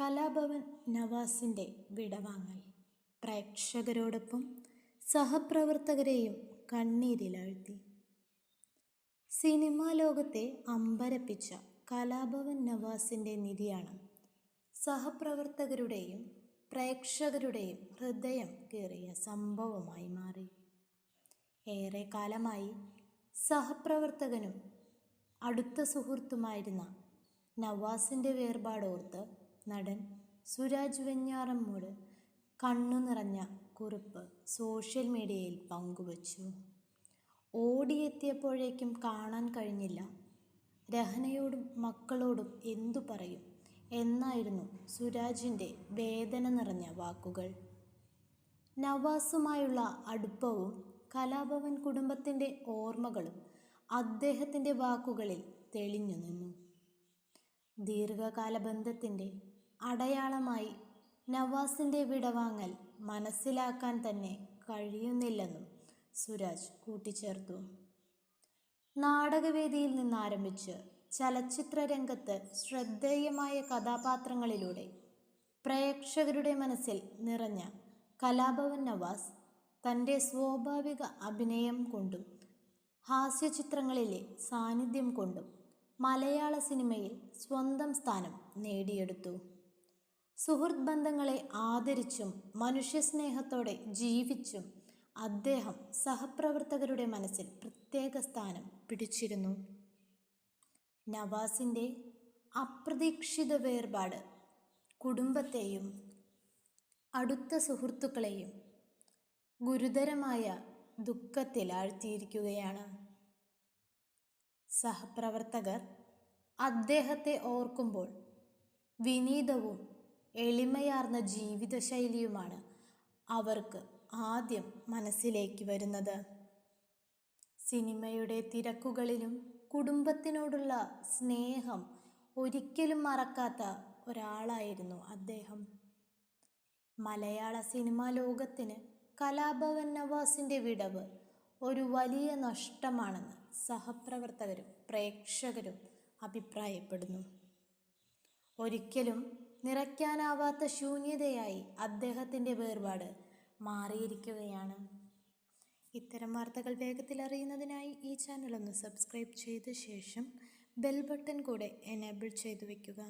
കലാഭവൻ നവാസിന്റെ വിടവാങ്ങൽ. പ്രേക്ഷകരോടൊപ്പം സഹപ്രവർത്തകരെയും കണ്ണീരിലാഴ്ത്തി. സിനിമാ ലോകത്തെ അമ്പരപ്പിച്ച കലാഭവൻ നവാസിന്റെ നിര്യാണം. സഹപ്രവർത്തകരുടെയും പ്രേക്ഷകരുടെയും ഹൃദയം കീറിയ സംഭവമായി മാറി. ഏറെ കാലമായി സഹപ്രവർത്തകനും അടുത്ത സുഹൃത്തുമായിരുന്ന നവാസിന്റെ വേർപാടോർത്ത് നടൻ സുരാജ് വെഞ്ഞാറമ്മൂട് കണ്ണു നിറഞ്ഞ കുറിപ്പ് സോഷ്യൽ മീഡിയയിൽ പങ്കുവച്ചു. ഓടിയെത്തിയപ്പോഴേക്കും കാണാൻ കഴിഞ്ഞില്ല. രഹനയോടും മക്കളോടും എന്തു പറയും എന്നായിരുന്നു സുരാജിന്റെ വേദന നിറഞ്ഞ വാക്കുകൾ. നവാസുമായുള്ള അടുപ്പവും കലാഭവൻ കുടുംബത്തിന്റെ ഓർമ്മകളും അദ്ദേഹത്തിന്റെ വാക്കുകളിൽ തെളിഞ്ഞു നിന്നു. ദീർഘകാല ബന്ധത്തിന്റെ അടയാളമായി നവാസിന്റെ വിടവാങ്ങൽ മനസ്സിലാക്കാൻ തന്നെ കഴിയുന്നില്ലെന്നും സുരാജ് കൂട്ടിച്ചേർത്തു. നാടകവേദിയിൽ നിന്നാരംഭിച്ച് ചലച്ചിത്ര രംഗത്ത് ശ്രദ്ധേയമായ കഥാപാത്രങ്ങളിലൂടെ പ്രേക്ഷകരുടെ മനസ്സിൽ നിറഞ്ഞ കലാഭവൻ നവാസ് തന്റെ സ്വാഭാവിക അഭിനയം കൊണ്ടും ഹാസ്യചിത്രങ്ങളിലെ സാന്നിധ്യം കൊണ്ടും മലയാള സിനിമയിൽ സ്വന്തം സ്ഥാനം നേടിയെടുത്തു. സുഹൃത്ത് ബന്ധങ്ങളെ ആദരിച്ചും മനുഷ്യസ്നേഹത്തോടെ ജീവിച്ചും അദ്ദേഹം സഹപ്രവർത്തകരുടെ മനസ്സിൽ പ്രത്യേക സ്ഥാനം പിടിച്ചിരുന്നു. നവാസിന്റെ അപ്രതീക്ഷിത വേർപാട് കുടുംബത്തെയും അടുത്ത സുഹൃത്തുക്കളെയും ഗുരുതരമായ ദുഃഖത്തിലാഴ്ത്തിയിരിക്കുകയാണ്. സഹപ്രവർത്തകർ അദ്ദേഹത്തെ ഓർക്കുമ്പോൾ വിനീതവും എളിമയാർന്ന ജീവിതശൈലിയുമാണ് അവർക്ക് ആദ്യം മനസ്സിലേക്ക് വരുന്നത്. സിനിമയുടെ തിരക്കുകളിലും കുടുംബത്തിനോടുള്ള സ്നേഹം ഒരിക്കലും മറക്കാത്ത ഒരാളായിരുന്നു അദ്ദേഹം. മലയാള സിനിമാ ലോകത്തിന് കലാഭവൻ നവാസിന്റെ വിടവ് ഒരു വലിയ നഷ്ടമാണെന്ന് സഹപ്രവർത്തകരും പ്രേക്ഷകരും അഭിപ്രായപ്പെടുന്നു. ഒരിക്കലും നിറയ്ക്കാനാവാത്ത ശൂന്യതയായി അദ്ദേഹത്തിന്റെ വേർപാട് മാറിയിരിക്കുകയാണ്. ഇത്തരം വാർത്തകൾ വേഗത്തിൽ അറിയുന്നതിനായി ഈ ചാനൽ ഒന്ന് സബ്സ്ക്രൈബ് ചെയ്ത ശേഷം ബെൽ ബട്ടൺ കൂടെ എനേബിൾ ചെയ്തു വയ്ക്കുക